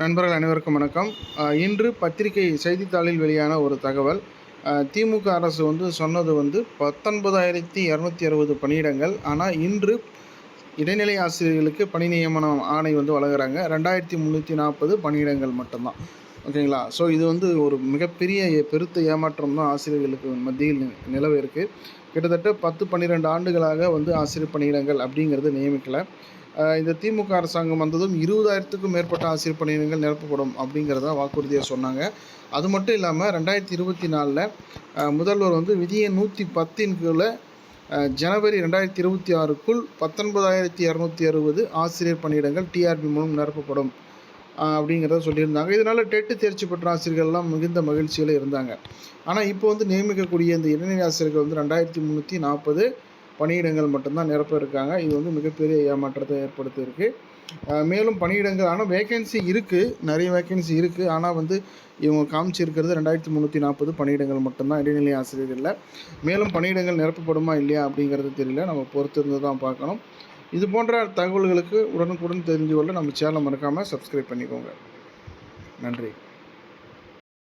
நண்பர்கள் அனைவருக்கும் வணக்கம். இன்று பத்திரிகை செய்தித்தாளில் வெளியான ஒரு தகவல். திமுக அரசு வந்து சொன்னது வந்து பத்தொன்பதாயிரத்தி இரநூத்தி அறுபது பணியிடங்கள். ஆனால் இன்று இடைநிலை ஆசிரியர்களுக்கு பணி நியமனம் ஆணை வந்து வழங்குறாங்க. ரெண்டாயிரத்தி முந்நூற்றி நாற்பது பணியிடங்கள் மட்டும்தான். ஓகேங்களா? ஸோ இது வந்து ஒரு மிகப்பெரிய பெருத்த ஏமாற்றம் தான் ஆசிரியர்களுக்கு மத்தியில் நிலவு இருக்குது கிட்டத்தட்ட பத்து பன்னிரெண்டு ஆண்டுகளாக வந்து ஆசிரியர் பணியிடங்கள் அப்படிங்கிறது நியமிக்கலை. இந்த திமுக அரசாங்கம் வந்ததும் இருபதாயிரத்துக்கும் மேற்பட்ட ஆசிரியர் பணியிடங்கள் நிரப்பப்படும் அப்படிங்கிறத வாக்குறுதியாக சொன்னாங்க. அது மட்டும் இல்லாமல் ரெண்டாயிரத்தி இருபத்தி நாலில் முதல்வர் வந்து விதியை நூற்றி பத்தின் கீழே ஜனவரி ரெண்டாயிரத்தி இருபத்தி ஆறுக்குள் பத்தொன்பதாயிரத்தி இரநூத்தி அறுபது ஆசிரியர் பணியிடங்கள் டிஆர்பி மூலம் நிரப்பப்படும் அப்படிங்கிறத சொல்லியிருந்தாங்க. இதனால் டெட்டு தேர்ச்சி பெற்ற ஆசிரியர்கள்லாம் மிகுந்த மகிழ்ச்சியில் இருந்தாங்க. ஆனால் இப்போ வந்து நியமிக்கக்கூடிய இந்த இளநிலை ஆசிரியர்கள் வந்து ரெண்டாயிரத்தி முந்நூற்றி நாற்பது பணியிடங்கள் மட்டும்தான் நிரப்ப இருக்காங்க. இது வந்து மிகப்பெரிய ஏமாற்றத்தை ஏற்படுத்தியிருக்கு. மேலும் பணியிடங்கள் ஆனால் வேகன்சி இருக்குது நிறைய வேகன்சி இருக்குது ஆனால் வந்து இவங்க காமிச்சிருக்கிறது ரெண்டாயிரத்தி முந்நூற்றி நாற்பது பணியிடங்கள் மட்டும்தான். இடைநிலை ஆசிரியர்களில் மேலும் பணியிடங்கள் நிரப்பப்படுமா இல்லையா அப்படிங்கிறது தெரியல. நம்ம பொறுத்திருந்து தான் பார்க்கணும். இது போன்ற தகவல்களுக்கு உடனுக்குடன் தெரிஞ்சு கொள்ள நம்ம சேனலை மறக்காமல் சப்ஸ்கிரைப் பண்ணிக்கோங்க. நன்றி.